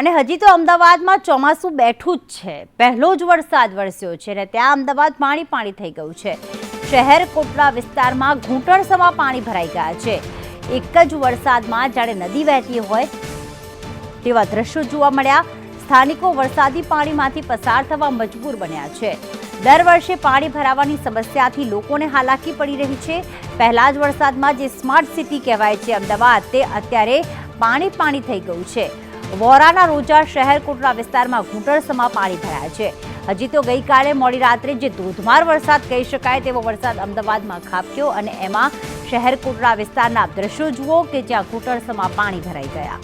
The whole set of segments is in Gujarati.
અને હજી તો અમદાવાદમાં ચોમાસું બેઠું જ છે. પહેલો જ વરસાદ વરસ્યો છે અને ત્યાં અમદાવાદ પાણી પાણી થઈ ગયું છે. શહેર કોટડા વિસ્તારમાં ઘૂંટણસમાં પાણી ભરાઈ ગયા છે. એક જ વરસાદમાં જાણે નદી વહેતી હોય તેવા દ્રશ્યો જોવા મળ્યા. સ્થાનિકો વરસાદી પાણીમાંથી પસાર થવા મજબૂર બન્યા છે. દર વર્ષે પાણી ભરાવાની સમસ્યાથી લોકોને હાલાકી પડી રહી છે. પહેલા જ વરસાદમાં જે સ્માર્ટ સિટી કહેવાય છે અમદાવાદ, તે અત્યારે પાણી પાણી થઈ ગયું છે. વોરાના રોજા શહેર કોટડા વિસ્તારમાં ઘૂંટણસમાં પાણી ભરાયા છે. હજી તો ગઈકાલે મોડી રાત્રે જે ધોધમાર વરસાદ કહી શકાય તેવો વરસાદ અમદાવાદમાં ખાબક્યો અને એમાં શહેર કોટડા વિસ્તારના દ્રશ્યો જુઓ કે જ્યાં ઘૂંટણસમાં પાણી ભરાઈ ગયા.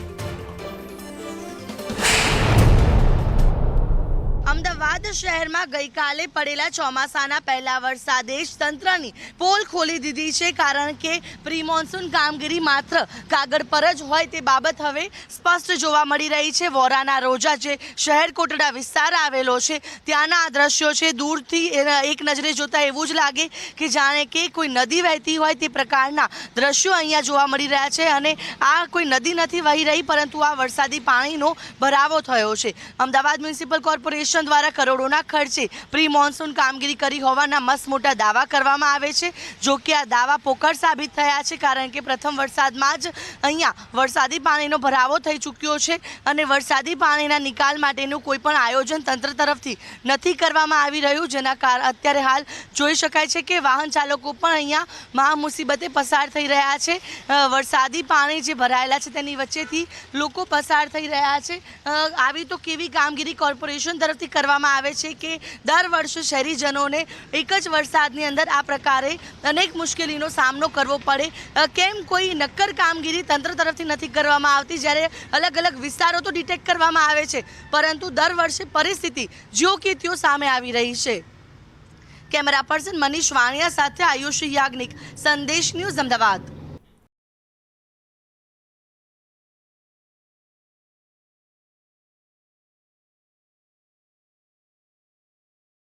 અમદાવાદ શહેરમાં ગઈકાલે પડેલા ચોમાસાના પહેલા વરસાદે જ તંત્રની પોલ ખોલી દીધી છે કારણ કે પ્રી મોન્સૂન કામગીરી માત્ર કાગળ પર જ હોય તે બાબત હવે સ્પષ્ટ જોવા મળી રહી છે. વોરાના રોજા જે શહેર કોટડા વિસ્તાર આવેલો છે, ત્યાંના આ દ્રશ્યો છે. દૂરથી એક નજરે જોતા એવું જ લાગે કે જાણે કે કોઈ નદી વહેતી હોય તે પ્રકારના દ્રશ્યો અહીંયા જોવા મળી રહ્યા છે અને આ કોઈ નદી નથી વહી રહી પરંતુ આ વરસાદી પાણીનો ભરાવો થયો છે. અમદાવાદ મ્યુનિસિપલ કોર્પોરેશન દ્વારા કરોડોના ખર્ચે પ્રી મોન્સૂન કામગીરી કરી હોવાના મસ્ત મોટા દાવા કરવામાં આવે છે. જો કે આ દાવા પોકળ સાબિત થયા છે કારણ કે પ્રથમ વરસાદમાં જ અહીંયા વરસાદી પાણીનો ભરાવો થઈ ચૂક્યો છે અને વરસાદી પાણીના નિકાલ માટેનું કોઈ પણ આયોજન તંત્ર તરફથી નથી કરવામાં આવી રહ્યું. જેના કારણે અત્યારે હાલ જોઈ શકાય છે કે વાહન ચાલકો પણ અહીંયા મહા મુસીબતે પસાર થઈ રહ્યા છે. વરસાદી પાણી જે ભરાયેલા છે તેની વચ્ચેથી લોકો પસાર થઈ રહ્યા છે. આવી તો કેવી કામગીરી કોર્પોરેશન તરફથી કરવામાં આવે છે કે દર વર્ષે શહેરીજનોને એક જ વરસાદની અંદર આ પ્રકારે અનેક મુશ્કેલીનો સામનો કરવો પડે. કેમ કોઈ નક્કર કામગીરી તંત્ર તરફથી નથી કરવામાં આવતી? જ્યારે અલગ અલગ વિસ્તારો તો ડિટેક્ટ કરવામાં આવે છે, પરંતુ દર વર્ષે પરિસ્થિતિ જ્યો કે ત્યો સામે આવી રહી છે. કેમેરા પર્સન મનીષ વાણિયા સાથે આયુષ યાજ્ઞિક, સંદેશ ન્યૂઝ અમદાવાદ.